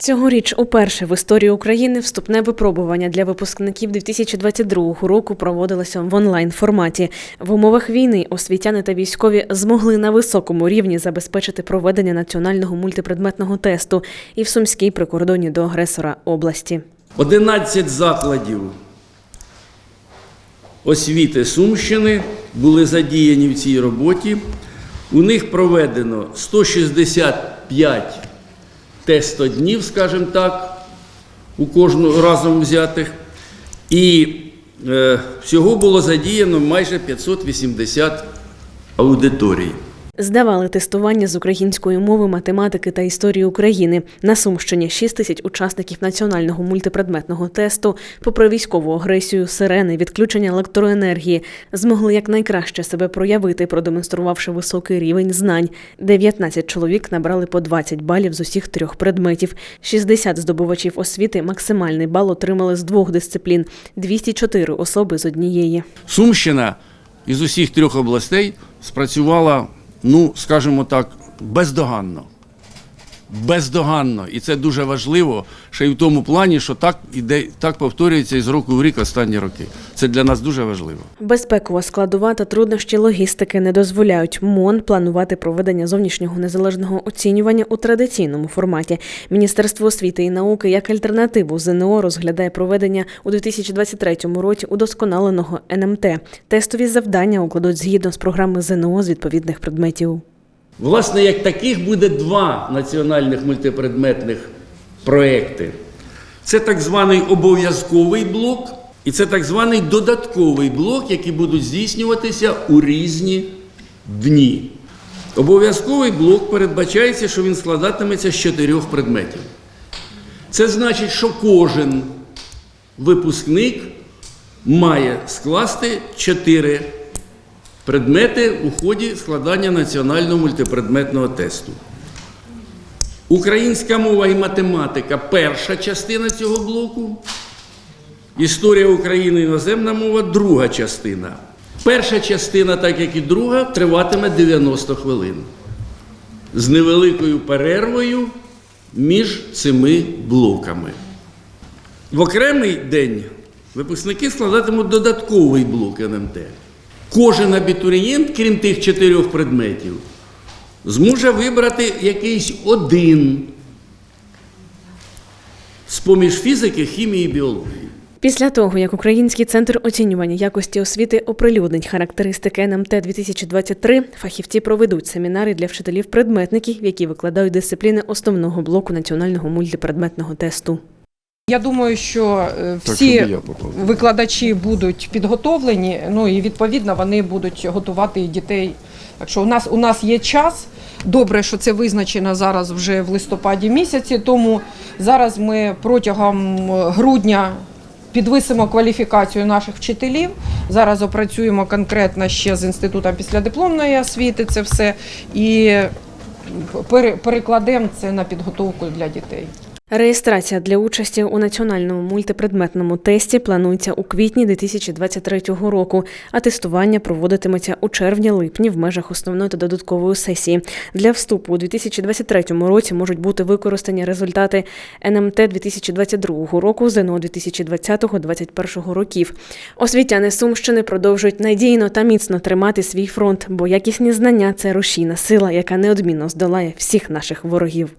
Цьогоріч уперше в історії України вступне випробування для випускників 2022 року проводилося в онлайн форматі. В умовах війни освітяни та військові змогли на високому рівні забезпечити проведення національного мультипредметного тесту і в Сумській прикордонні до агресора області. 11 закладів освіти Сумщини були задіяні в цій роботі. У них проведено 165 тестоднів, скажімо так, у кожну разом взятих. І е, всього було задіяно майже 580 аудиторій. Здавали тестування з української мови, математики та історії України. На Сумщині 6 тисяч учасників національного мультипредметного тесту, попри військову агресію, сирени, відключення електроенергії, змогли якнайкраще себе проявити, продемонструвавши високий рівень знань. 19 чоловік набрали по 20 балів з усіх трьох предметів. 60 здобувачів освіти максимальний бал отримали з двох дисциплін, 204 особи з однієї. Сумщина із усіх трьох областей спрацювала, ну, скажімо так, бездоганно. Бездоганно. І це дуже важливо, ще й в тому плані, що так іде, так повторюється із року в рік останні роки. Це для нас дуже важливо. Безпекова складова та труднощі логістики не дозволяють МОН планувати проведення зовнішнього незалежного оцінювання у традиційному форматі. Міністерство освіти і науки як альтернативу ЗНО розглядає проведення у 2023 році удосконаленого НМТ. Тестові завдання укладуть згідно з програми ЗНО з відповідних предметів. Власне, як таких буде два національних мультипредметних проекти. Це так званий обов'язковий блок, і це так званий додатковий блок, які будуть здійснюватися у різні дні. Обов'язковий блок передбачається, що він складатиметься з чотирьох предметів. Це значить, що кожен випускник має скласти чотири предмети у ході складання національного мультипредметного тесту. Українська мова і математика перша частина цього блоку. Історія України іноземна мова друга частина. Перша частина, так як і друга, триватиме 90 хвилин з невеликою перервою між цими блоками. В окремий день випускники складатимуть додатковий блок НМТ. Кожен абітурієнт, крім тих чотирьох предметів, зможе вибрати якийсь один з-поміж фізики, хімії і біології. Після того, як Український центр оцінювання якості освіти оприлюднить характеристики НМТ 2023, фахівці проведуть семінари для вчителів-предметників, які викладають дисципліни основного блоку національного мультипредметного тесту. Я думаю, що е, всі викладачі будуть підготовлені, ну і відповідно вони будуть готувати дітей. Так що у нас у нас є час. Добре, що це визначено зараз вже в листопаді місяці. Тому зараз ми протягом грудня підвисимо кваліфікацію наших вчителів. Зараз опрацюємо конкретно ще з інститутом післядипломної освіти. Це все і пере- перекладемо це на підготовку для дітей. Реєстрація для участі у національному мультипредметному тесті планується у квітні 2023 року, а тестування проводитиметься у червні-липні в межах основної та додаткової сесії. Для вступу у 2023 році можуть бути використані результати НМТ 2022 року, ЗНО 2020-2021 років. Освітяни Сумщини продовжують надійно та міцно тримати свій фронт, бо якісні знання це рушійна сила, яка неодмінно здолає всіх наших ворогів.